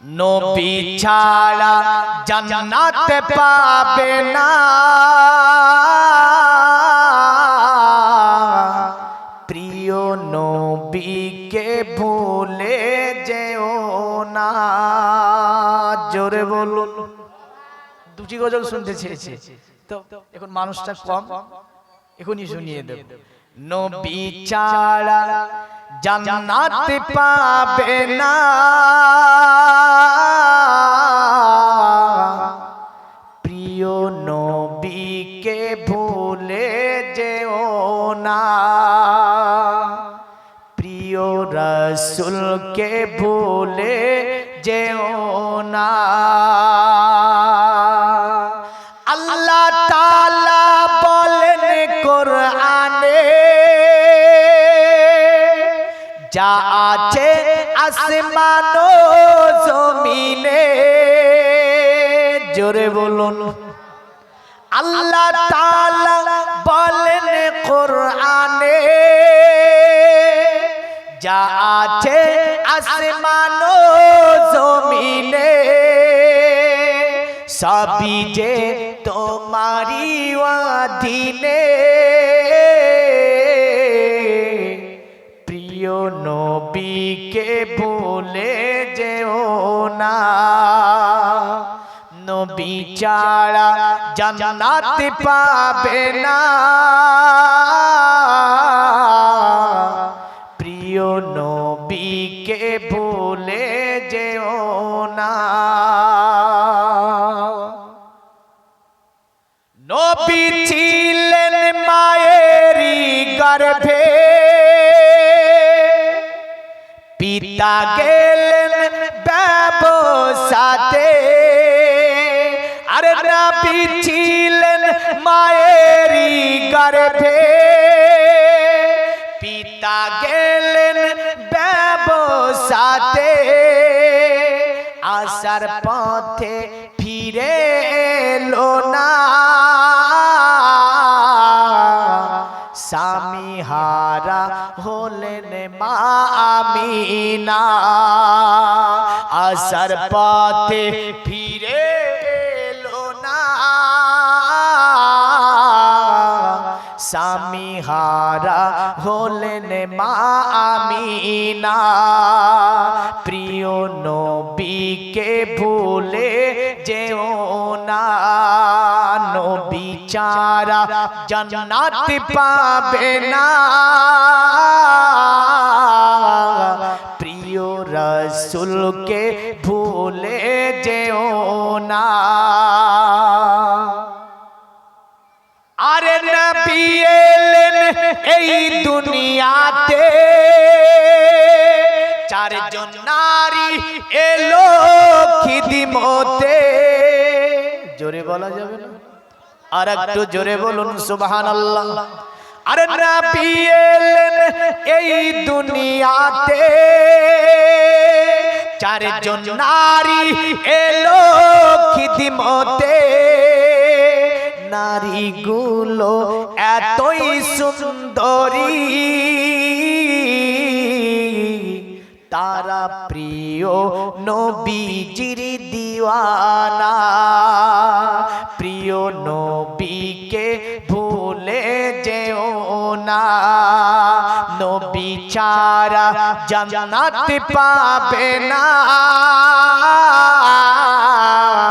নবী ছাড়া জান্নাত পাবে না প্রিয় নবীকে ভুলে যেও না জোরে বলুন দুটি গজল শুনতে চেয়েছে তো এখন মানুষটা কম এখনই শুনিয়ে দেব নবী ছাড়া জান্নাত পাবে না। প্রিয় নবীকে ভুলে যেও না। প্রিয় রসুলকে ভুলে যেও না। যা আছে আসমান জমিনে। জোরে বলুন। আল্লাহ তাআলা বলেন কোরআনে, যা আছে আসমান জমিনে, সবই যে তোমারি অধীনে। প্রিয় নবীকে ভুলে যেও না। নবী ছাড়া জান্নাত পাবে না। প্রিয় নবীকে ভুলে যেও না। নবী ছিলেন মায়েরই গর্ভে। পিতা গেলেন ব্যবসাতে। আরে নবী ছিলেন মায়েরই গর্ভে। পিতা গেলেন ব্যবসাতে। আসার পথে ফিরে এলো না। স্বামী হলেন মা আমিনা আসার পথে ফিরে এলো না। স্বামী হারা হলেন মা আমিনা প্রিয় নবীকে ভুলে যেও না। চারা জান্নাত পাবে না। প্রিয় রসুলকে ভুলে যেও না। আরে নবী এলেন এই দুনিয়াতে। চারজন নারী এলো খিদিমতে। জোরে বলা যাবে না? আর একটু জোরে বলুন সুবহান আল্লাহ আরে নবী এলেন এই দুনিয়াতে। চারজন নারী এলো খিদিমতে। নারীগুলো এতই সুন্দরী। তারা প্রিয় নবীজির দিওয়ানা। নবী ছাড়া জান্নাত পাবে না প্রিয় নবীকে ভুলে যেও না